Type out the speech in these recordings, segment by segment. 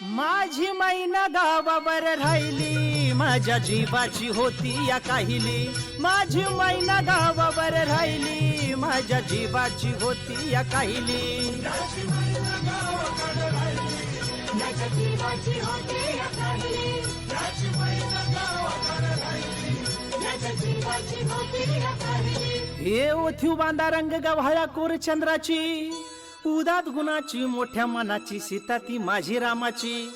माझी मैना गावावर राहिली माझ्या जीवाची होती या काहिली. माझी मैना गावावर राहिली माझ्या जीवाची होती या काहिली. माझ्या जीवाची हे बांधा रंग गव्हाळा कोर चंद्राची उदात गुणाची मोठ्या मनाची सीता ती माझी रामाची.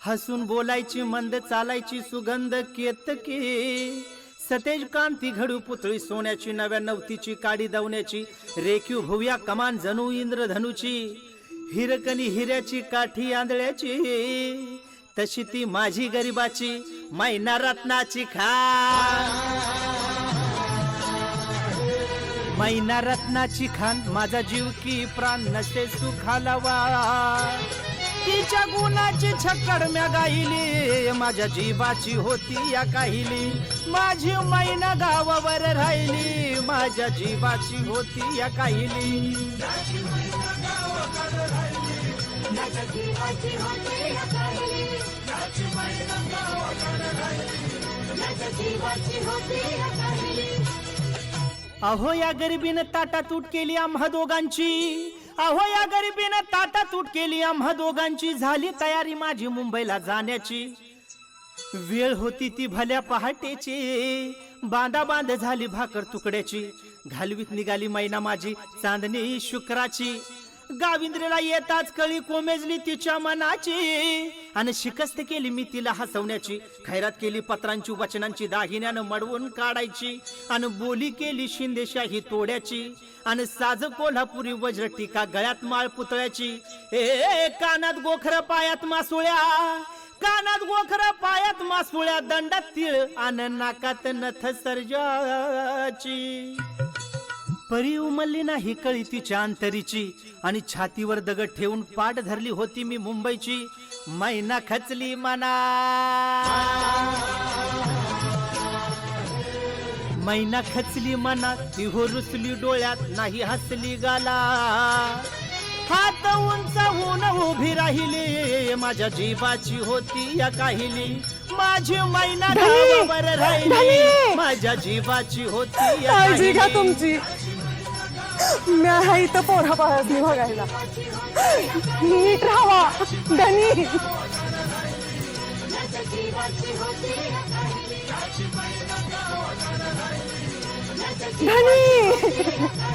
हसून बोलायची मंद चालायची सुगंध केतकी सतेज कांती घडू पुतळी सोन्याची नव्या नवतीची काडी दवण्याची. रेखीव भुव्या कमान जणू इंद्रधनुची. हिरकणी हिऱ्याची काठी आंधळ्याची. तशी ती माझी गरिबाची मैना रत्नाची खा. मैना रत्नाची खान माझा जीव की प्राण नसे सुखालावा. तिच्या गुणाची छक्कड म्या गाईली माझ्या जीवाची होती या काहिली. माझी मैना गावावर राहिली माझ्या जीवाची होती या काहिली. जीवाची होती अहो या गरिबीनं ताटा तूट केली आम्हा दोघांची. अहो या गरिबीनं ताटा तूट केली आम्हा दोघांची. झाली तयारी माझी मुंबईला जाण्याची. वेळ होती ती भल्या पहाटेची. बांधा बांध झाली भाकर तुकड्याची. घालवीत निघाली मैना माझी चांदणी शुक्राची. गाविंद्रीला येताच कळी कोमेजली तिच्या मनाची. आणि शिकस्त केली मी तिला हसवण्याची. खैरात केली पत्रांची वचनांची दागिन्यानं मडवून काढायची. आणि बोली केली शिंदेशाही तोड्याची. आणि साज कोल्हापुरी वज्र टीका गळ्यात माळ पुतळ्याची. ए कानात गोखर पायात मासुळ्या. कानात गोखर पायात मासुळ्या दंडात तिळ आणि नाकात नथ सर्जाची. परी उमलली नाही कळी तिच्या अंतरीची आणि छातीवर दगड ठेवून पाठ धरली होती मी मुंबईची मैना खचली मना मैना खचली मना ती हो रुसली डोळ्यात नाही हसली गाला हात उंच होऊन उभी राहिली माझ्या जीवाची होती या काहिली माझी मैना! गावावर राहिली! माझ्या जीवाची होती या काहिली. तुमची मी आहे इथं पोरा पाळसनी बघायला नीट राहावा धनी. धनी.